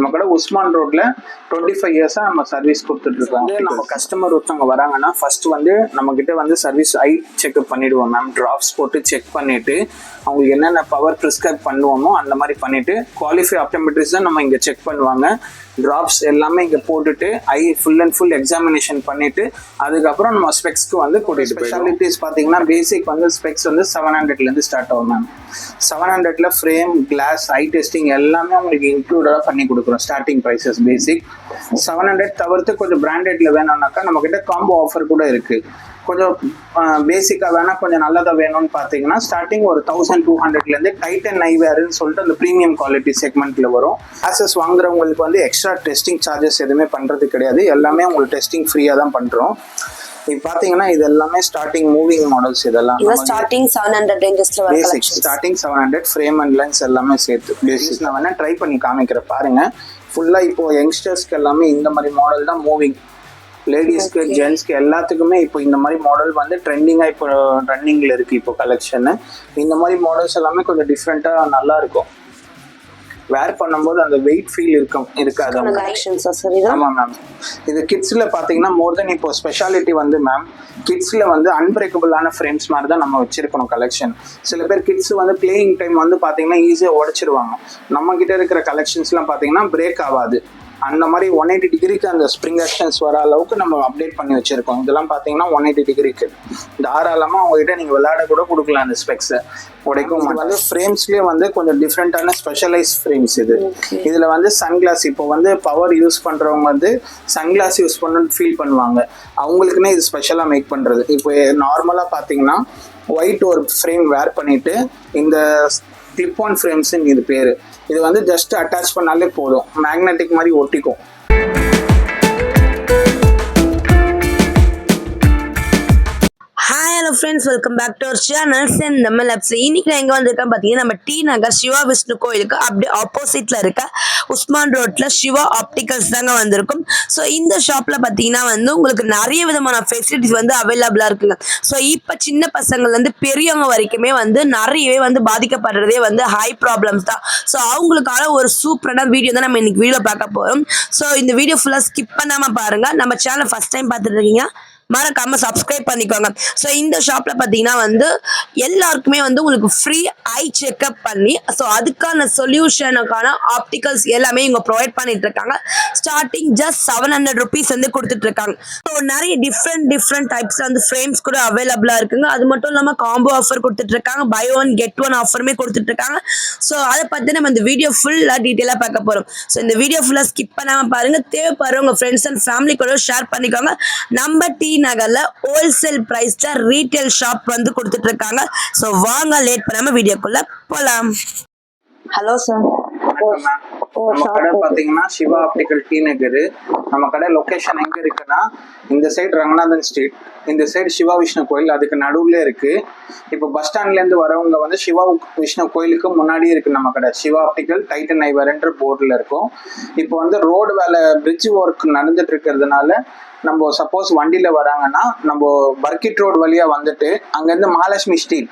நம்ம கடை உஸ்மான் ரோட்ல டுவெண்ட்டி ஃபைவ் இயர்ஸா நம்ம சர்வீஸ் கொடுத்துட்டு இருக்கோம். வந்து நம்ம கஸ்டமர் ஒருத்தவங்க வராங்கன்னா ஃபர்ஸ்ட் வந்து நம்ம கிட்ட வந்து சர்வீஸ் ஐ செக்அப் பண்ணிடுவோம் மேம் டிராப்ஸ் போட்டு செக் பண்ணிட்டு அவங்களுக்கு என்னென்ன பவர் ப்ரிஸ்கிரைப் பண்ணுவோமோ அந்த மாதிரி பண்ணிட்டு குவாலிஃபை ஆப்டோமெட்ரிஸ் தான் நம்ம இங்க செக் பண்ணுவாங்க. டிராப்ஸ் எல்லாமே இங்க போட்டுட்டு eye full and full examination பண்ணிட்டு அதுக்கப்புறம் நம்ம ஸ்பெக்ஸ்க்கு வந்து கூட்டிட்டு ஸ்பெஷாலிட்டிஸ் பார்த்தீங்கன்னா பேசிக் வந்து ஸ்பெக்ஸ் வந்து செவன் ஹண்ட்ரட்லேருந்து ஸ்டார்ட் ஆகும் மேம் செவன் ஹண்ட்ரட்ல ஃப்ரேம் கிளாஸ் ஐ டெஸ்டிங் எல்லாமே உங்களுக்கு இன்க்ளூடடாக பண்ணி கொடுக்குறோம் starting prices basic seven hundred தவிர்த்து கொஞ்சம் பிராண்டட்ல வேணும்னாக்கா நம்ம கிட்ட காம்போ ஆஃபர் கூட இருக்கு. கொஞ்சம் பேசிக்காக வேணா கொஞ்சம் நல்லதாக வேணும்னு பார்த்தீங்கன்னா ஸ்டார்டிங் ஒரு தௌசண்ட் டூ ஹண்ட்ரட்லேருந்து டைட்டன் ஐவேர்னு சொல்லிட்டு அந்த ப்ரீமியம் குவாலிட்டி செக்மெண்ட்ல வரும். ஆசஸ் வாங்குறவங்களுக்கு வந்து எக்ஸ்ட்ரா டெஸ்டிங் சார்ஜஸ் எதுவுமே பண்ணுறது கிடையாது. எல்லாமே உங்களுக்கு டெஸ்டிங் ஃப்ரீயாக தான் பண்ணுறோம் இப்போ பார்த்தீங்கன்னா இது எல்லாமே ஸ்டார்டிங் மூவிங் மாடல்ஸ் இதெல்லாம். இது ஸ்டார்டிங் செவன் ஹண்ட்ரட் ரேஞ்சஸ்ல வர collection starting seven hundred frame and lens எல்லாமே சேர்த்து. பேசிக் நான் வேணா ட்ரை பண்ணி காமிக்கிறேன். பாருங்க. ஃபுல்லாக இப்போ யங்ஸ்டர்ஸ்க்கு எல்லாமே இந்த மாதிரி மாடல் தான் மூவிங் லேடிஸ்க்கு ஜென்ஸ்க்கு எல்லாத்துக்குமே இப்போ இந்த மாதிரி மாடல் வந்து ட்ரெண்டிங்காக இப்போ ரன்னிங்கில் இருக்கு இப்போ கலெக்ஷனு இந்த மாதிரி மாடல்ஸ் எல்லாமே கொஞ்சம் டிஃப்ரெண்ட்டாக நல்லா இருக்கும். வேர் பண்ணும்போது அந்த வெயிட் ஃபீல் இருக்கும் இருக்காது ஆமாம் மேம் இது கிட்ஸில் பார்த்தீங்கன்னா மோர் தென் இப்போ ஸ்பெஷாலிட்டி வந்து மேம் கிட்ஸில் வந்து அன்பிரேக்கபிளான ஃப்ரேம்ஸ் மாதிரி தான் நம்ம வச்சிருக்கணும் கலெக்ஷன் சில பேர் கிட்ஸ் வந்து பிளேயிங் டைம் வந்து பார்த்தீங்கன்னா ஈஸியாக உடச்சிருவாங்க. நம்ம கிட்ட இருக்கிற கலெக்ஷன்ஸ்லாம் பார்த்தீங்கன்னா பிரேக் ஆகாது. அந்த மாதிரி ஒன் எயிட்டி டிகிரிக்கு அந்த ஸ்ப்ரிங் ஆக்ஷன்ஸ் வர அளவுக்கு நம்ம அப்டேட் பண்ணி வச்சிருக்கோம். இதெல்லாம் பார்த்தீங்கன்னா ஒன் எயிட்டி டிகிரிக்கு தாராளமாக உங்ககிட்ட நீங்கள் விளையாட கூட கொடுக்கலாம் அந்த ஸ்பெக்ஸை உடைக்கும் வந்து ஃப்ரேம்ஸ்லேயே வந்து கொஞ்சம் டிஃப்ரெண்ட்டான ஸ்பெஷலைஸ் ஃப்ரேம்ஸ் இது. இதில் வந்து சன்கிளாஸ் இப்போ வந்து பவர் யூஸ் பண்ணுறவங்க வந்து சன்கிளாஸ் யூஸ் பண்ணணும்னு ஃபீல் பண்ணுவாங்க. அவங்களுக்குன்னே இது ஸ்பெஷலாக மேக் பண்ணுறது இப்போ நார்மலாக பார்த்தீங்கன்னா ஒயிட் ஒரு ஃப்ரேம் வேர் பண்ணிட்டு இந்த கிளிப் ஆன் ஃப்ரேம்ஸ்ன்னு இது பேர். இது வந்து ஜஸ்ட் அட்டாச் பண்ணாலே போதும். மேக்னெட்டிக் மாதிரி ஒட்டிக்கும். Hello friends welcome back to our channel Sen நம்ம லேப்ஸ் இன்னைக்கு நான் எங்கே வந்திருக்கேன் பார்த்தீங்கன்னா நம்ம டி நகர் சிவா விஷ்ணு கோயிலுக்கு அப்படியே ஆப்போசிட்ல இருக்க உஸ்மான் ரோட்ல சிவா ஆப்டிகல்ஸ் தாங்க வந்திருக்கும். ஸோ இந்த ஷாப்ல பார்த்தீங்கன்னா வந்து உங்களுக்கு நிறைய விதமான ஃபெசிலிட்டிஸ் வந்து அவைலபிளா இருக்குங்க. ஸோ இப்போ சின்ன பசங்கள்லேருந்து பெரியவங்க வரைக்குமே வந்து நிறையவே வந்து பாதிக்கப்படுறதே வந்து ஹை ப்ராப்ளம்ஸ் தான். ஸோ அவங்களுக்கான ஒரு சூப்பரான வீடியோ தான் நம்ம இன்னைக்கு வீடியோ பார்க்க போகிறோம் ஸோ இந்த வீடியோ ஃபுல்லாக ஸ்கிப் பண்ணாமல் பாருங்க. நம்ம சேனலை ஃபர்ஸ்ட் டைம் பார்த்துட்டு இருக்கீங்க. மறக்காம சப்ஸ்கிரைப் பண்ணிக்கோங்க. ஸோ இந்த ஷாப்ல பார்த்தீங்கன்னா வந்து எல்லாருக்குமே வந்து உங்களுக்கு ஃப்ரீ ஐ செக்அப் பண்ணி ஸோ அதுக்கான சொல்யூஷனுக்கான ஆப்டிகல்ஸ் எல்லாமே இவங்க ப்ரொவைட் பண்ணிட்டு இருக்காங்க. Starting just seven hundred rupees வந்து கொடுத்துட்டு இருக்காங்க. ஸோ நிறைய டிஃப்ரெண்ட் டிஃப்ரெண்ட் டைப்ஸ் வந்து ஃப்ரேம்ஸ் கூட அவைலபிளா இருக்குங்க. அது மட்டும் இல்லாமல் காம்போ ஆஃபர் கொடுத்துட்டு இருக்காங்க. பை ஒன் கெட் ஒன் ஆஃபருமே கொடுத்துட்டு இருக்காங்க. ஸோ அதை பற்றி நம்ம இந்த வீடியோ ஃபுல்லாக டீட்டெயிலாக பார்க்க போகிறோம் ஸோ இந்த வீடியோ ஃபுல்லாக ஸ்கிப் பண்ணாமல் பாருங்க. தேவைப்படுற உங்கள் ஃப்ரெண்ட்ஸ் அண்ட் ஃபேமிலி கூட ஷேர் பண்ணிக்கோங்க. நம்ம டீ நகர்ல ஹோல்சேல் பிரைஸ்ல ரீட்டைல் ஷாப் வந்து கொடுத்துட்டு இருக்காங்க. ஸோ வாங்க லேட் பண்ணாம வீடியோக்குள்ள போலாம். ஹலோ சார் நம்ம கடை பாத்தீங்கன்னா சிவா ஆப்டிக்கல் டி நகர். நம்ம கடை லொகேஷன் எங்க இருக்குன்னா இந்த சைடு ரங்கநாதன் ஸ்ட்ரீட் இந்த சைடு சிவா விஷ்ணு கோயில் அதுக்கு நடுவுல இருக்கு. இப்போ பஸ் ஸ்டாண்ட்ல இருந்து வரவங்க வந்து சிவா விஷ்ணு கோயிலுக்கு முன்னாடி இருக்கு நம்ம கடை. சிவா ஆப்டிக்கல் டைட்டன் ஐவர்ன்ற போர்டில் இருக்கும். இப்போ வந்து ரோடு வேலை பிரிட்ஜ் ஒர்க் நடந்துட்டு இருக்கிறதுனால நம்ம சப்போஸ் வண்டியில வராங்கன்னா நம்ம பர்கிட் ரோடு வழியா வந்துட்டு அங்கேருந்து மகாலட்சுமி ஸ்ட்ரீட்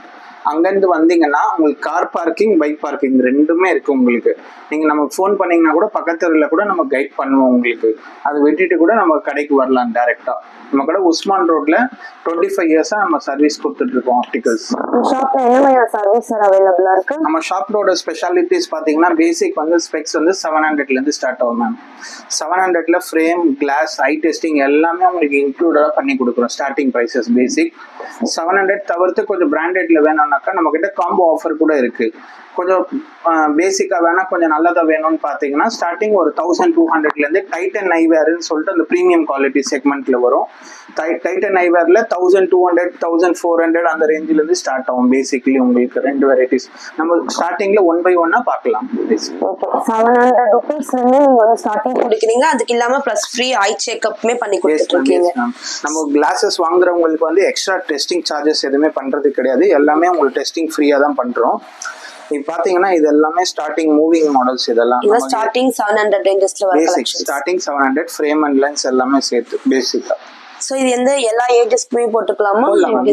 அங்கேருந்து வந்தீங்கன்னா உங்களுக்கு கார் பார்க்கிங் பைக் பார்க்கிங் ரெண்டுமே இருக்குது உங்களுக்கு. நீங்கள் நமக்கு ஃபோன் பண்ணிங்கன்னா கூட பக்கத்து தெருவில் கூட நம்ம கைட் பண்ணுவோம் உங்களுக்கு. அதை விட்டுட்டு கூட நம்ம கடைக்கு வரலாம் டேரெக்டாக நம்ம கடை உஸ்மான் ரோட்ல டுவெண்ட்டி ஃபைவ் இயர்ஸா நம்ம சர்வீஸ் கொடுத்துட்டு இருக்கோம் ஆப்டிகல்ஸ் ஷாப்ல என்ன மாதிரியான சர்வீஸ் சார் அவைலபிளா இருக்கு? நம்ம ஷாப்போட ஸ்பெஷாலிட்டிஸ் பார்த்தீங்கன்னா பேசிக் வந்து ஸ்பெக்ஸ் வந்து செவன் ஹண்ட்ரட்லேருந்து ஸ்டார்ட் ஆகும் மேம் செவன் ஹண்ட்ரட்ல ஃப்ரேம் கிளாஸ் ஐ டெஸ்டிங் எல்லாமே உங்களுக்கு இன்க்ளூடடாக பண்ணி கொடுக்குறோம் starting prices basic seven hundred தவிர்த்து கொஞ்சம் பிராண்டட்ல வேணும்னாக்கா நம்ம கிட்ட காம்போ ஆஃபர் கூட இருக்கு. கொஞ்சம் பேசிக்காக வேணா கொஞ்சம் நல்லதாக வேணும்னு பார்த்தீங்கன்னா ஸ்டார்டிங் ஒரு தௌசண்ட் டூ ஹண்ட்ரட்லேருந்து டைட்டன் ஐவேர்னு சொல்லிட்டு அந்த ப்ரீமியம் குவாலிட்டி செக்மெண்ட்ல வரும். டை Titan ஐவேர்ல thousand two hundred thousand four hundred அந்த ரேஞ்சிலேருந்து ஸ்டார்ட் ஆகும். பேசிக்லி உங்களுக்கு ரெண்டு வெரைட்டிஸ் நம்ம ஸ்டார்டிங்ல ஒன் பை ஒன்னா பார்க்கலாம். ஓகே செவன் ஹண்ட்ரட் ஸ்டார்டிங் கொடுக்குறீங்க. அதுக்கு இல்லாம ப்ளஸ் ஃப்ரீ ஐ செக்அப்மே பண்ணி ma'am. நம்ம கிளாஸஸ் வாங்குறவங்களுக்கு வந்து எக்ஸ்ட்ரா டெஸ்டிங் சார்ஜஸ் எதுவுமே பண்றது கிடையாது. எல்லாமே உங்களுக்கு டெஸ்டிங் ஃப்ரீயா தான் பண்றோம். இப்போ பாத்தீங்கன்னா இது எல்லாமே ஸ்டார்டிங் மூவிங் மாடல்ஸ் இதெல்லாம் இது ஸ்டார்டிங் செவன் ஹண்ட்ரட் ரேஞ்சஸ்ல வர collection starting seven hundred frame and lens எல்லாமே சேர்த்து பேசிக்கா சோ இது எந்த எல்லா ஏஜஸ்க்குமே போட்டுக்கலாமா?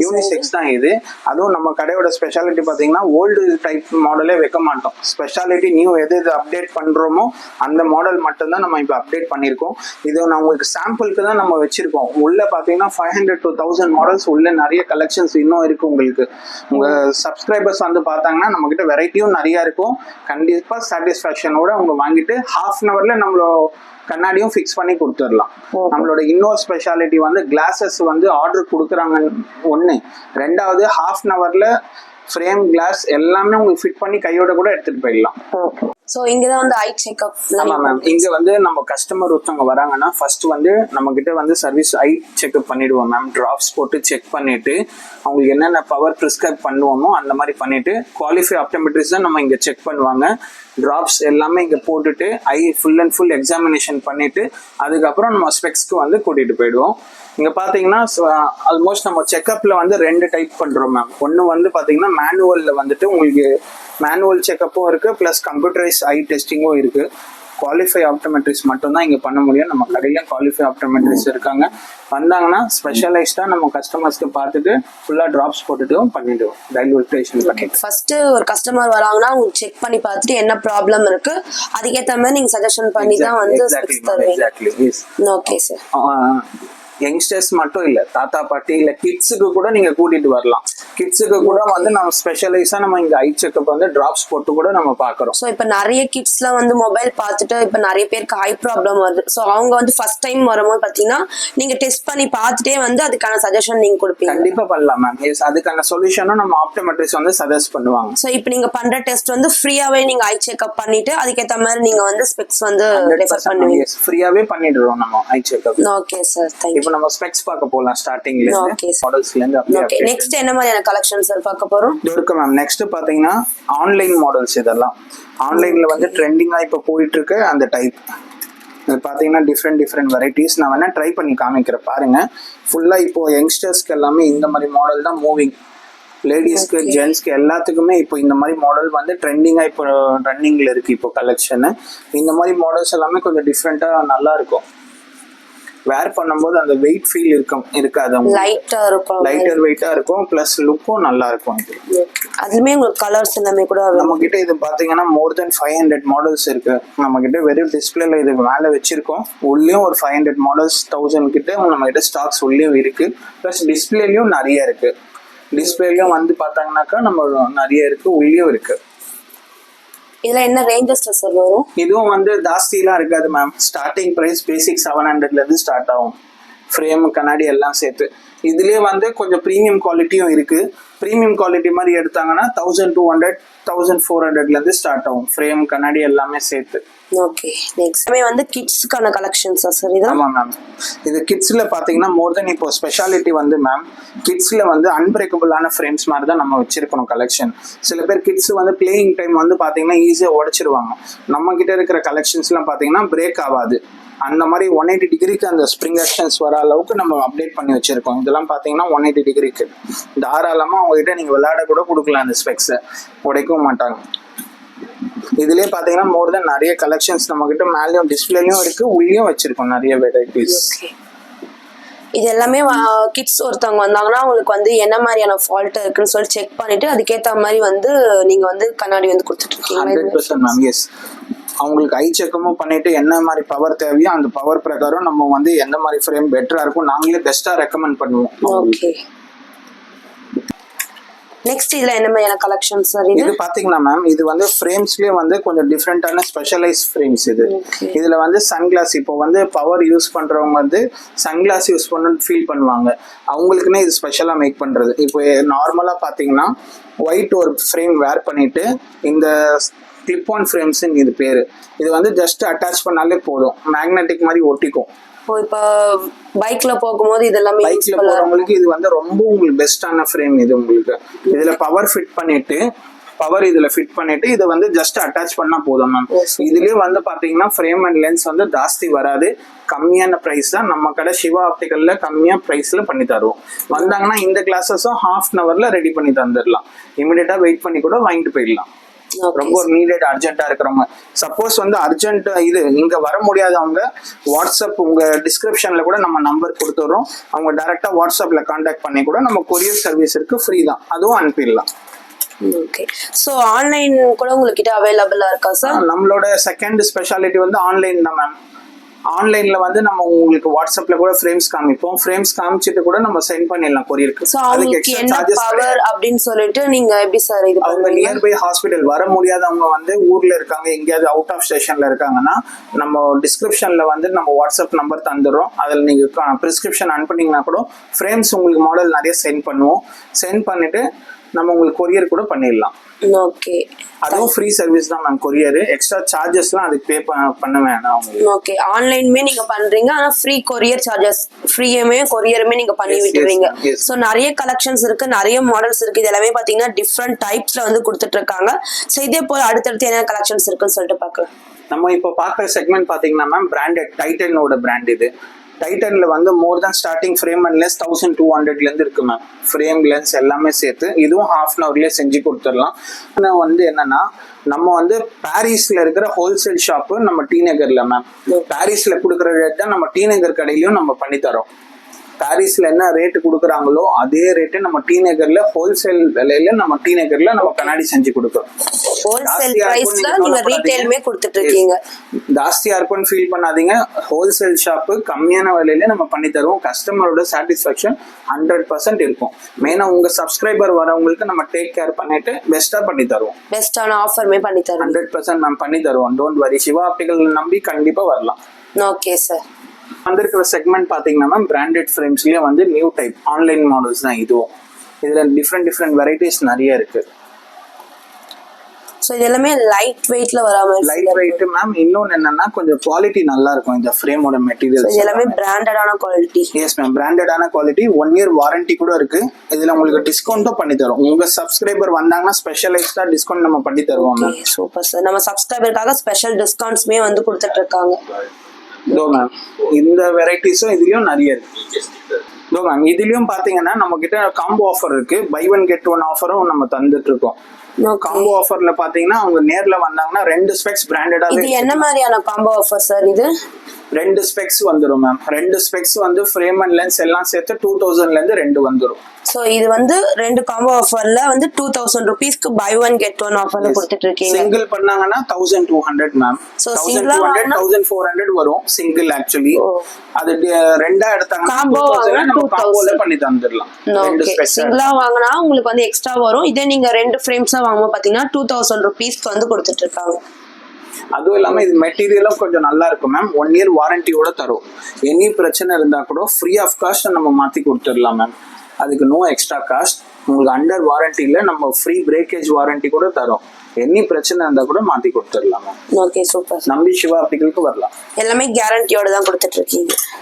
யூனிசெக்ஸ் தான் இது. அதுவும் நம்ம கடையோட ஸ்பெஷாலிட்டி பாத்தீங்கன்னா ஓல்டு டைப் மாடலே வைக்க மாட்டோம். ஸ்பெஷாலிட்டி நியூ எது எது அப்டேட் பண்றோமோ அந்த மாடல் மட்டும்தான் நம்ம இப்போ அப்டேட் பண்ணியிருக்கோம் இது நான் உங்களுக்கு சாம்பிளுக்கு தான் நம்ம வச்சிருக்கோம். உள்ள பாத்தீங்கன்னா five hundred to thousand models உள்ள நிறைய கலெக்ஷன்ஸ் இன்னும் இருக்கு உங்களுக்கு. உங்க சப்ஸ்கிரைபர்ஸ் வந்து பார்த்தாங்கன்னா நம்ம கிட்ட வெரைட்டியும் நிறைய இருக்கும். கண்டிப்பா சாட்டிஸ்ஃபேக்ஷனோட அவங்க வாங்கிட்டு ஹாஃப் அன் ஹவர்ல நம்மள கண்ணாடியும் ஃபிக்ஸ் பண்ணி கொடுத்துடலாம். நம்மளோட இன்னொரு ஸ்பெஷாலிட்டி வந்து கிளாஸஸ் வந்து ஆர்டர் கொடுக்குறாங்க ஒன்று ரெண்டாவது ஹாஃப் அன் ஹவர்ல ஃப்ரேம் கிளாஸ் எல்லாமே உங்களுக்கு ஃபிட் பண்ணி கையோட கூட எடுத்துட்டு போயிடலாம். சோ இங்கதான் வந்து ஐ செக்அப் ஆமா மேம் இங்க வந்து நம்ம கஸ்டமர் ஒருத்தவங்க வராங்கன்னா ஃபர்ஸ்ட் வந்து நம்ம கிட்ட வந்து சர்வீஸ் ஐ செக்அப் பண்ணிடுவோம் மேம் டிராப்ஸ் போட்டு செக் பண்ணிட்டு அவங்களுக்கு என்னென்ன பவர் ப்ரிஸ்கிரைப் பண்ணுவோமோ அந்த மாதிரி பண்ணிட்டு குவாலிஃபை ஆப்டமெட்ரிஸ் தான் நம்ம இங்க செக் பண்ணுவாங்க. டிராப்ஸ் எல்லாமே இங்க போட்டுட்டு eye full and full examination பண்ணிட்டு அதுக்கப்புறம் நம்ம ஸ்பெக்ஸ்க்கு வந்து கூட்டிட்டு போயிடுவோம். இங்க பாத்தீங்கன்னா ஆல்மோஸ்ட் நம்ம செக்அப்ல வந்து ரெண்டு டைப் பண்றோம் மேம் ஒன்னு வந்து பாத்தீங்கன்னா மேனுவல்ல வந்துட்டு உங்களுக்கு மேனுவல் செக்கப்பும் இருக்கு ப்ளஸ் கம்ப்யூட்டரைஸ் ஐ டெஸ்டிங்கும் இருக்கு. குவாலிஃபை ஆப்டமெட்ரிஸ் மட்டும் தான் இங்க பண்ண முடியும். நம்ம கடையில குவாலிஃபை ஆப்டமெட்ரிஸ் இருக்காங்க. வந்தாங்கன்னா ஸ்பெஷலைஸ்டா நம்ம கஸ்டமர்ஸ்க்கு பார்த்துட்டு ஃபுல்லா டிராப்ஸ் போட்டுட்டும் பண்ணிடுவோம். டைலூட்ரேஷன் பண்ணிட்டு ஃபர்ஸ்ட் ஒரு கஸ்டமர் வராங்கன்னா அவங்க செக் பண்ணி பார்த்துட்டு என்ன ப்ராப்ளம் இருக்கு அதுக்கேத்த மாதிரி நீங்க சஜஷன் பண்ணி தான் வந்து ஓகே சார் யங்ஸ்டர்ஸ் மட்டும் இல்ல தாத்தா பாட்டி இல்ல கிட்ஸுக்கு கூட நீங்க கூட்டிட்டு வரலாம். கிட்ஸுக்கு கூட வந்து நம்ம ஸ்பெஷலைஸா நம்ம இங்க ஐ செக்அப் வந்து டிராப்ஸ் போட்டு கூட நம்ம பாக்குறோம். ஸோ இப்போ நிறைய கிட்ஸ்லாம் வந்து மொபைல் பார்த்துட்டு இப்போ நிறைய பேருக்கு ஹை ப்ராப்ளம் வருது. ஸோ அவங்க வந்து ஃபர்ஸ்ட் டைம் வரும்போது பார்த்தீங்கன்னா நீங்கள் டெஸ்ட் பண்ணி பார்த்துட்டே வந்து அதுக்கான சஜஷன் நீங்கள் கொடுப்பீங்க. கண்டிப்பா பண்ணலாம் மேம் எஸ் அதுக்கான சொல்யூஷனும் நம்ம ஆப்டமெட்ரிஸ் வந்து சஜஸ்ட் பண்ணுவாங்க. ஸோ இப்போ நீங்கள் பண்ணுற டெஸ்ட் வந்து ஃப்ரீயாகவே நீங்கள் ஐ செக்அப் பண்ணிட்டு அதுக்கேற்ற மாதிரி நீங்கள் வந்து ஸ்பெக்ஸ் வந்து ரெஃபர் பண்ணுவீங்க. ஃப்ரீயாவே பண்ணிடுறோம் நம்ம eye checkup okay sir thank you இப்போ நம்ம ஸ்பெக்ஸ் பார்க்க போகலாம் ஸ்டார்டிங்ல இருந்து. மாடல்ஸ்ல இருந்து ஓகே. நெக்ஸ்ட் என்ன மாதிரியான கலெக்ஷன் சார் பார்க்க போகிறோம் இது இருக்கு மேம் நெக்ஸ்ட் பாத்தீங்கன்னா ஆன்லைன் மாடல்ஸ் இதெல்லாம். ஆன்லைன்ல வந்து ட்ரெண்டிங்கா இப்போ போயிட்டு இருக்கு அந்த டைப் இது பாத்தீங்கன்னா டிஃப்ரெண்ட் டிஃப்ரெண்ட் வெரைட்டிஸ் நான் வேணா ட்ரை பண்ணி காமிக்கிறேன். பாருங்க. ஃபுல்லா இப்போ யங்ஸ்டர்ஸ்க்கு எல்லாமே இந்த மாதிரி மாடல் தான் மூவிங் லேடிஸ்க்கு ஜென்ஸ்க்கு எல்லாத்துக்குமே இப்போ இந்த மாதிரி மாடல் வந்து ட்ரெண்டிங்காக இப்போ ரன்னிங்ல இருக்கு இப்போ கலெக்ஷனு இந்த மாதிரி மாடல்ஸ் எல்லாமே கொஞ்சம் டிஃப்ரெண்ட்டாக நல்லா இருக்கும். வேர் பண்ணும்போது அந்த வெயிட் ஃபீல் இருக்கும் இருக்காது லைட்டாக இருக்கும். லைட்டர் வெயிட்டா இருக்கும் ப்ளஸ் லுக்கும் நல்லா இருக்கும் இது அதுலயுமே உங்களுக்கு கலர்ஸ் எல்லாமே கூட நம்ம கிட்ட இது பாத்தீங்கன்னா more than five hundred models இருக்கு. நம்ம கிட்ட வெறும் டிஸ்பிளேல இது மேல வச்சிருக்கோம். உள்ளேயும் ஒரு ஃபைவ் ஹண்ட்ரட் மாடல்ஸ் தௌசண்ட் கிட்ட நம்ம கிட்ட ஸ்டாக்ஸ் உள்ளேயும் இருக்கு. ப்ளஸ் டிஸ்பிளேலயும் நிறைய இருக்கு. டிஸ்பிளேலயும் வந்து பார்த்தாங்கன்னாக்கா நம்ம நிறைய இருக்கு உள்ளேயும் இருக்கு. இதுல என்ன ரேஞ்சஸ்ல சார் வரும்? இதுவும் வந்து ஜாஸ்திலாம் இருக்காது ma'am starting price basic seven ஹண்ட்ரட்ல இருந்து ஸ்டார்ட் ஆகும். ஃப்ரேம் கண்ணாடி எல்லாம் சேர்த்து. இதுலயே வந்து கொஞ்சம் ப்ரீமியம் குவாலிட்டியும் இருக்கு. ப்ரீமியம் குவாலிட்டி மாதிரி எடுத்தாங்கன்னா thousand two hundred thousand four ஹண்ட்ரட்ல இருந்து ஸ்டார்ட் ஆகும். ஃப்ரேம் கண்ணாடி எல்லாமே சேர்த்து. ஓகே நெக்ஸ்ட் வந்து கிட்ஸ்க்கான கலெக்ஷன்ஸா சார் இது? ஆமா மேம் இது கிட்ஸ்ல பாத்தீங்கன்னா மோர் தென் இப்போ ஸ்பெஷாலிட்டி வந்து மேம் கிட்ஸ்ல வந்து அன்பிரேக்கபிளான ஃப்ரேம்ஸ் மாதிரி தான் நம்ம வச்சிருக்கணும் கலெக்ஷன் சில பேர் கிட்ஸ் வந்து பிளேயிங் டைம் வந்து பாத்தீங்கன்னா ஈஸியா உடைச்சிருவாங்க. நம்ம கிட்ட இருக்கிற கலெக்ஷன்ஸ்லாம் பாத்தீங்கன்னா பிரேக் ஆகாது. அந்த மாதிரி ஒன் எயிட்டி டிகிரிக்கு அந்த ஸ்ப்ரிங் ஆக்ஷன்ஸ் வர அளவுக்கு நம்ம அப்டேட் பண்ணி வச்சிருக்கோம். இதெல்லாம் பாத்தீங்கன்னா ஒன் எயிட்டி டிகிரிக்கு தாராளமா உங்ககிட்ட நீங்க விளையாட கூட கொடுக்கலாம் அந்த ஸ்பெக்ஸை உடைக்கவும் மாட்டாங்க. இதுலயே பாத்தீங்கன்னா மோர் தென் நிறைய கலெக்ஷன்ஸ் நம்ம கிட்ட மேலயும் டிஸ்பிளேலயும் இருக்கு உள்ளேயும் வச்சிருக்கோம் நிறைய வெரைட்டிஸ் இது எல்லாமே கிட்ஸ் ஒருத்தவங்க வந்தாங்கன்னா அவங்களுக்கு வந்து என்ன மாதிரியான ஃபால்ட் இருக்குன்னு சொல்லி செக் பண்ணிட்டு அதுக்கேத்த மாதிரி வந்து நீங்க வந்து கண்ணாடி வந்து கொடுத்துட்டு இருக்கீங்க. அவங்களுக்கு ஐ செக்கமும் பண்ணிட்டு என்ன மாதிரி பவர் தேவையோ அந்த பவர் பிரகாரம் நம்ம வந்து எந்த மாதிரி ஃப்ரேம் பெட்டரா இருக்கும் நாங்களே பெஸ்டா ரெக்கமெண்ட் பண்ணுவோம். ஓகே நெக்ஸ்ட் இதுல என்ன மாதிரியான கலெக்ஷன் சார் இது? பாத்தீங்கன்னா மேம் இது வந்து ஃப்ரேம்ஸ்லயே வந்து கொஞ்சம் டிஃப்ரெண்டான ஸ்பெஷலைஸ் ஃப்ரேம்ஸ் இது. இதுல வந்து சன்கிளாஸ் இப்போ வந்து பவர் யூஸ் பண்றவங்க வந்து சன்கிளாஸ் யூஸ் பண்ணணும்னு ஃபீல் பண்ணுவாங்க. அவங்களுக்குன்னே இது ஸ்பெஷலா மேக் பண்றது. இப்போ நார்மலா பாத்தீங்கன்னா ஒயிட் ஒரு ஃப்ரேம் வேர் பண்ணிட்டு இந்த கிளிப் ஆன் ஃப்ரேம்ஸ் இது பேரு. இது வந்து ஜஸ்ட் அட்டாச் பண்ணாலே போதும். மேக்னெட்டிக் மாதிரி ஒட்டிக்கும். இப்போ பைக்ல போகும்போது இது எல்லாமே பைக்ல போறவங்களுக்கு இது வந்து ரொம்ப உங்களுக்கு பெஸ்டான ஃப்ரேம் இது உங்களுக்கு. இதுல பவர் ஃபிட் பண்ணிட்டு பவர் இதுல ஃபிட் பண்ணிட்டு இதை வந்து ஜஸ்ட் அட்டாச் பண்ணா போதும் மேம். இதுலயே வந்து பாத்தீங்கன்னா ஃப்ரேம் அண்ட் லென்ஸ் வந்து ஜாஸ்தி வராது. கம்மியான பிரைஸ் தான். நம்ம கடை சிவா ஆப்டிக்கல்ல கம்மியா பிரைஸ்ல பண்ணி தருவோம். வந்தாங்கன்னா இந்த கிளாஸஸும் ஹாஃப் அன் ஹவர்ல ரெடி பண்ணி தந்துடலாம் இமிடியட்டா வெயிட் பண்ணி கூட வாங்கிட்டு போயிடலாம். ரொம்ப நீடட் அர்ஜென்ட்டா இருக்கிறவங்க. சப்போஸ் வந்து அர்ஜென்ட் இது இங்க வர முடியாதவங்க வாட்ஸ்அப் உங்க டிஸ்கிரிப்ஷன்ல கூட நம்ம நம்பர் கொடுத்துறோம் அவங்க டைரக்டா வாட்ஸ்அப்ல கான்டாக்ட் பண்ணி கூட நம்ம கொரியர் சர்வீஸ் இருக்கு ஃப்ரீ தான். அதுவும் அனுப்பிடலாம். ஓகே ஸோ ஆன்லைன் கூட உங்ககிட்ட அவைலபிளா இருக்கா சார் நம்மளோட செகண்ட் ஸ்பெஷாலிட்டி வந்து ஆன்லைன் தான் மேம் ஆன்லைன்ல வந்து நம்ம உங்களுக்கு வாட்ஸ்அப்ல கூட ஃப்ரேம்ஸ் காமிப்போம். ஃப்ரேம்ஸ் காமிச்சிட்டு கூட நம்ம சென்ட் பண்ணிடலாம் கொரியருக்கு பவர் அப்படின்னு சொல்லிட்டு நீங்க எப்படி சார் இது அவங்க நியர்பை ஹாஸ்பிட்டல் வர முடியாதவங்க வந்து ஊர்ல இருக்காங்க எங்கேயாவது அவுட் ஆஃப் ஸ்டேஷன்ல இருக்காங்கன்னா நம்ம டிஸ்கிரிப்ஷன்ல வந்து நம்ம வாட்ஸ்அப் நம்பர் தந்துடுறோம். அதில் நீங்க ப்ரிஸ்கிரிப்ஷன் அனுப்புனீங்கன்னா கூட ஃப்ரேம்ஸ் உங்களுக்கு மாடல் நிறைய சென்ட் பண்ணுவோம். சென்ட் பண்ணிட்டு நம்ம உங்களுக்கு கொரியர் கூட பண்ணிடலாம். ஓகே அதுவும் ஃப்ரீ சர்வீஸ் தான் மேம் கொரியர் எக்ஸ்ட்ரா சார்ஜஸ்லாம் அதுக்கு பே பண்ண வேணாம் ஓகே ஆன்லைனுமே நீங்க பண்றீங்க ஆனா ஃப்ரீ கொரியர் சார்ஜஸ் ஃப்ரீயுமே கொரியருமே நீங்க பண்ணி விட்டுறீங்க. ஸோ நிறைய கலெக்ஷன்ஸ் இருக்கு நிறைய மாடல்ஸ் இருக்கு. இது எல்லாமே பாத்தீங்கன்னா டிஃப்ரெண்ட் டைப்ஸ்ல வந்து கொடுத்துட்டு இருக்காங்க. ஸோ இதே போல அடுத்தடுத்து என்ன கலெக்ஷன்ஸ் இருக்குன்னு சொல்லிட்டு பார்க்கலாம் நம்ம இப்போ பார்க்குற செக்மெண்ட் பார்த்தீங்கன்னா மேம் பிராண்டட் டைட்டனோட பிராண்ட் இது. டைட்டனில் வந்து more then starting frame and lens thousand two ஹண்ட்ரட்லேருந்து இருக்கு மேம் ஃப்ரேம் லென்ஸ் எல்லாமே சேர்த்து இதுவும் ஹாஃப் அன் ஹவர்லேயே செஞ்சு கொடுத்துடலாம். ஆனால் வந்து என்னன்னா நம்ம வந்து பாரிஸ்ல இருக்கிற ஹோல்சேல் ஷாப்பு நம்ம டி நகர்ல மேம் பாரிஸ்ல கொடுக்குற ரேட் தான் நம்ம டி நகர் கடையிலயும் நம்ம பண்ணி தரோம் பாரிஸ்ல என்ன ரேட்டு கொடுக்குறாங்களோ அதே ரேட்டு நம்ம டி நகர்ல ஹோல்சேல் விலையில நம்ம டி நகர்ல நம்ம கண்ணாடி செஞ்சு கொடுக்குறோம் ஜாஸ்தியா இருக்கும்னு ஃபீல் பண்ணாதீங்க. ஹோல்சேல் ஷாப்பு கம்மியான விலையில நம்ம பண்ணி தருவோம். கஸ்டமரோட சாட்டிஸ்ஃபேக்ஷன் ஹண்ட்ரட் பர்சன்ட் இருக்கும். மெயினா உங்க சப்ஸ்கிரைபர் வரவங்களுக்கு நம்ம டேக் கேர் பண்ணிட்டு பெஸ்டா பண்ணி தருவோம். பெஸ்டான ஆஃபருமே பண்ணி தருவீங்க ஹண்ட்ரட் பர்சன்ட் நம்ம பண்ணி தருவோம். டோன்ட் வரி சிவா ஆப்டிகல் நம்பி கண்டிப்பா வரலாம். ஓகே சார் வந்திருக்கிற செக்மெண்ட் பாத்தீங்கன்னா மேம் பிராண்டட் ஃப்ரேம்ஸ்லயே வந்து நியூ டைப் ஆன்லைன் மாடல்ஸ் தான் இதுவும். இதுல டிஃப்ரெண்ட் டிஃப்ரெண்ட் வெரைட்டிஸ் நிறைய இருக்கு. ஸோ இது எல்லாமே லைட் வெயிட்ல வரா மாதிரி லைட் வெயிட் மேம் இன்னொன்னு என்னன்னா கொஞ்சம் குவாலிட்டி நல்லா இருக்கும் இந்த ஃப்ரேமோட இது மெட்டீரியல் எல்லாமே. பிராண்டடான குவாலிட்டி எஸ் மேம் பிராண்டடான குவாலிட்டி ஒன் இயர் வாரண்டி கூட இருக்கு. இதுல உங்களுக்கு டிஸ்கவுண்ட்டும் பண்ணி தரோம் உங்க சப்ஸ்கிரைபர் வந்தாங்கன்னா ஸ்பெஷலைஸ்டா டிஸ்கவுண்ட் நம்ம பண்ணி தருவோம் சூப்பர் சார் நம்ம சப்ஸ்கிரைபருக்காக ஸ்பெஷல் டிஸ்கவுண்ட்ஸ்மே வந்து கொடுத்துட்டு இருக்காங்க. இதோ மேம் இந்த வெரைட்டிஸும் இதுலயும் நிறைய இருக்கு. இதோ மேம் இதுலயும் பாத்தீங்கன்னா நம்ம கிட்ட காம்போ ஆஃபர் இருக்கு பை ஒன் கெட் ஒன் ஆஃபரும் நம்ம தந்துட்டு இருக்கோம். காம்போ ஆஃபர்ல பாத்தீங்கன்னா அவங்க நேர்ல வந்தாங்கன்னா ரெண்டு ஸ்பெக்ஸ் பிராண்டடாவே இது என்ன மாதிரியான காம்போ ஆஃபர் சார் இது? ரெண்டு ஸ்பெக்ஸ் வந்துரும் மேம் ரெண்டு ஸ்பெக்ஸ் வந்து ஃப்ரேம் அண்ட் லென்ஸ் எல்லாம் சேர்த்து டூ தௌசண்ட்ல இருந்து ரெண்டு வந்துரும். ஸோ இது வந்து ரெண்டு காம்போ ஆஃபர்ல வந்து டூ தௌசண்ட் ருபீஸ்க்கு பை ஒன் கெட் ஒன் ஆஃபர்ல கொடுத்துட்டு இருக்கீங்க. சிங்கிள் பண்ணாங்கன்னா தௌசண்ட் டூ ஹண்ட்ரட் மேம் ஆ two hundred? Thousand four hundred வரும் சிங்கிள் ஆக்சுவலி. அது ரெண்டா 2000 வாங்கினா நம்ம 2000. காம்போல பண்ணி தந்துடலாம். சிங்கிளா வாங்கினா உங்களுக்கு வந்து எக்ஸ்ட்ரா வரும். இதே நீங்க ரெண்டு ஃப்ரேம்ஸா வாங்கும்போது பாத்தீங்கன்னா டூ தௌசண்ட் ருபீஸ்க்கு வந்து கொடுத்துட்டு இருக்காங்க. அதுவும் இல்லாம இது மெட்டீரியலும் கொஞ்சம் நல்லா இருக்கும் மேம் ஒன் இயர் வாரண்டியோட தரும். எனி பிரச்சனை இருந்தா கூட ஃப்ரீ ஆஃப் காஸ்ட் நம்ம மாத்தி கொடுத்துடலாம் மேம் அதுக்கு நோ எக்ஸ்ட்ரா காஸ்ட் உங்களுக்கு அண்டர் வாரண்டியில நம்ம ஃப்ரீ பிரேக்கேஜ் வாரண்டி கூட தரோம். எனி பிரச்சனை இருந்தா கூட மாத்தி கொடுத்துடலாம் மேம் ஓகே சூப்பர் நம்பி சிவா ஆப்டிகளுக்கு வரலாம். எல்லாமே கேரண்டியோட தான் கொடுத்துட்டு இருக்கீங்க ஓகே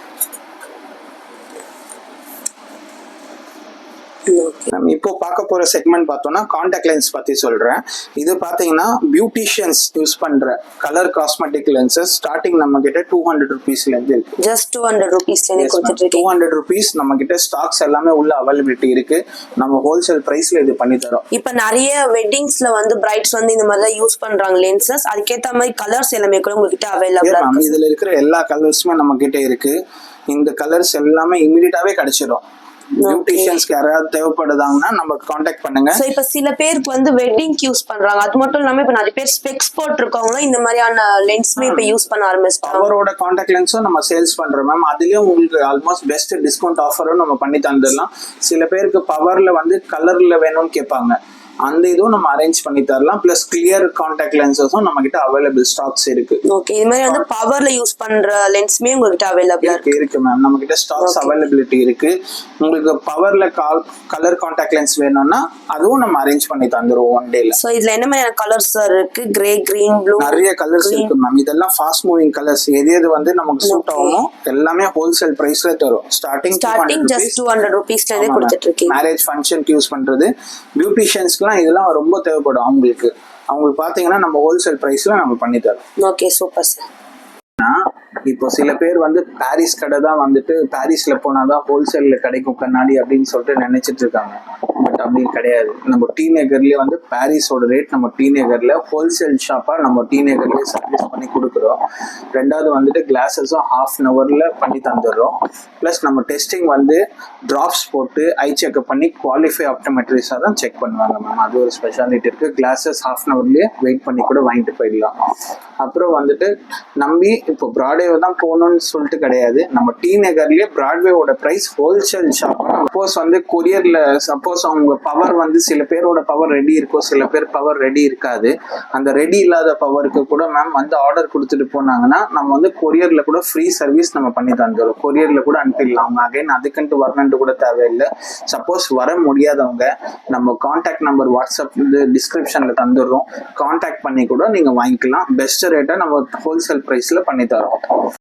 நம்ம இப்போ பார்க்க போற செக்மெண்ட் பார்த்தோம்னா காண்டாக்ட் லென்ஸ் பத்தி சொல்றேன். இது பாத்தீங்கன்னா பியூட்டிஷியன்ஸ் யூஸ் பண்ற கலர் காஸ்மெட்டிக் லென்சஸ் ஸ்டார்டிங் நம்ம கிட்ட டூ ஹண்ட்ரட் ருபீஸ்ல இருந்து இருக்கு ஜஸ்ட் டூ ஹண்ட்ரட் கொடுத்துட்டு டூ ஹண்ட்ரட் ருபீஸ் நம்ம கிட்ட ஸ்டாக்ஸ் எல்லாமே உள்ள அவைலபிலிட்டி இருக்கு. நம்ம ஹோல்சேல் பிரைஸ்ல இது பண்ணி தரோம். இப்ப நிறைய வெட்டிங்ஸ்ல வந்து பிரைட்ஸ் வந்து இந்த மாதிரி யூஸ் பண்றாங்க லென்சஸ் அதுக்கேத்த மாதிரி கலர்ஸ் எல்லாமே கூட உங்ககிட்ட அவைலபிளா இருக்கு. இதுல இருக்கிற எல்லா கலர்ஸுமே நம்ம கிட்ட இருக்கு. இந்த கலர்ஸ் எல்லாமே இமீடியட்டாவே கிடைச்சிடும் பியூட்டிஷியன்ஸ்க்கு யாராவது தேவைப்படுதாங்கன்னா நம்ம காண்டாக்ட் பண்ணுங்க. சோ இப்ப சில பேருக்கு வந்து வெட்டிங் யூஸ் பண்றாங்க. அது மட்டும் இல்லாம இப்ப நிறைய பேர் ஸ்பெக்ஸ் போட்டிருக்கவங்களும் இந்த மாதிரியான லென்ஸ்மே இப்ப யூஸ் பண்ண ஆரம்பிச்சிட்டாங்க. அவரோட காண்டாக்ட் லென்ஸும் நம்ம சேல்ஸ் பண்றோம் மேம் அதுலயும் உங்களுக்கு ஆல்மோஸ்ட் பெஸ்ட் டிஸ்கவுண்ட் ஆஃபரும் நம்ம பண்ணி தந்துடலாம். சில பேருக்கு பவர்ல வந்து கலர்ல வேணும்னு கேட்பாங்க. அந்த இதுவும் நம்ம அரேஞ்ச் பண்ணி தரலாம். பிளஸ் கிளியர் காண்டாக்ட் லென்சஸும் நம்ம கிட்ட அவைலபிள் ஸ்டாக்ஸ் இருக்கு. ஓகே இது மாதிரி வந்து பவர்ல யூஸ் பண்ற லென்ஸ்மே உங்ககிட்ட அவைலபிளா இருக்கு இருக்கு. மேம் நம்ம கிட்ட ஸ்டாக்ஸ் அவைலபிலிட்டி இருக்கு. உங்களுக்கு பவர்ல கலர் காண்டாக்ட் லென்ஸ் வேணும்னா அதுவும் நம்ம அரேஞ்ச் பண்ணி தந்துருவோம் ஒன் டேல சோ இதுல என்ன மாதிரியான கலர்ஸ் இருக்கு? கிரே கிரீன் ப்ளூ நிறைய கலர்ஸ் இருக்கு மேம் இதெல்லாம் ஃபாஸ்ட் மூவிங் கலர்ஸ் எது எது வந்து நமக்கு சூட் ஆகுமோ எல்லாமே ஹோல்சேல் பிரைஸ்ல தரும். Starting starting just two hundred ருபீஸ்ல இருந்தே கொடுத்துட்டு இருக்கீங்க. மேரேஜ் ஃபங்க்ஷனுக்கு யூஸ் பண்றது. பியூட்டிஷியன்ஸ்க்குலாம் இதெல்லாம் ரொம்ப தேவைப்படும் அவங்களுக்கு. அவங்களுக்கு பாத்தீங்கன்னா நம்ம ஹோல்சேல் பிரைஸ்ல நம்ம பண்ணி தரோம் ஓகே சூப்பர் சார் இப்போ சில பேர் வந்து பாரிஸ் கடை தான் வந்துட்டு பாரிஸ்ல போனாதான் ஹோல்சேல்ல கிடைக்கும் கண்ணாடி அப்படின்னு சொல்லிட்டு நினைச்சிட்டு இருக்காங்க. அப்படின்னு கிடையாது. நம்ம டி வந்து பாரிஸோட ரேட் நம்ம டி ஹோல்சேல் ஷாப்பா நம்ம டி சர்வீஸ் பண்ணி கொடுக்குறோம். ரெண்டாவது வந்துட்டு கிளாஸஸும் ஹாஃப் அன் ஹவர்ல பண்ணி தந்துடுறோம். ப்ளஸ் நம்ம டெஸ்டிங் வந்து ட்ராப்ஸ் போட்டு ஐ செக்அப் பண்ணி குவாலிஃபை ஆப்டமெட்ரிஸாக தான் செக் பண்ணுவாங்க மேம் அது ஒரு ஸ்பெஷாலிட்டி இருக்கு. கிளாஸஸ் ஹாஃப் அன் ஹவர்லயே வெயிட் பண்ணி கூட வாங்கிட்டு போயிடலாம். அப்புறம் வந்துட்டு நம்பி இப்போ ப்ராட்வே தான் போகணும்னு சொல்லிட்டு கிடையாது. நம்ம டி நகர்லயே பிராட்வேவோட ப்ரைஸ் ஹோல்சேல் ஷாப் சப்போஸ் வந்து கொரியர்ல சப்போஸ் அவங்க பவர் வந்து சில பேரோட பவர் ரெடி இருக்கும் சில பேர் பவர் ரெடி இருக்காது. அந்த ரெடி இல்லாத பவருக்கு கூட மேம் வந்து ஆர்டர் கொடுத்துட்டு போனாங்கன்னா நம்ம வந்து கொரியர்ல கூட ஃப்ரீ சர்வீஸ் நம்ம பண்ணி தந்துடுறோம். கொரியர்ல கூட அனுப்பிடலாம். அவங்க அகைன் அதுக்குன்ட்டு வரணுன்ட்டு கூட தேவையில்லை. சப்போஸ் வர முடியாதவங்க நம்ம காண்டாக்ட் நம்பர் வாட்ஸ்அப் டிஸ்கிரிப்ஷன்ல தந்துடுறோம். காண்டாக்ட் பண்ணி கூட நீங்க வாங்கிக்கலாம். பெஸ்ட் ரேட்டை நம்ம ஹோல்சேல் ப்ரைஸில் பண்ணி தரோம்.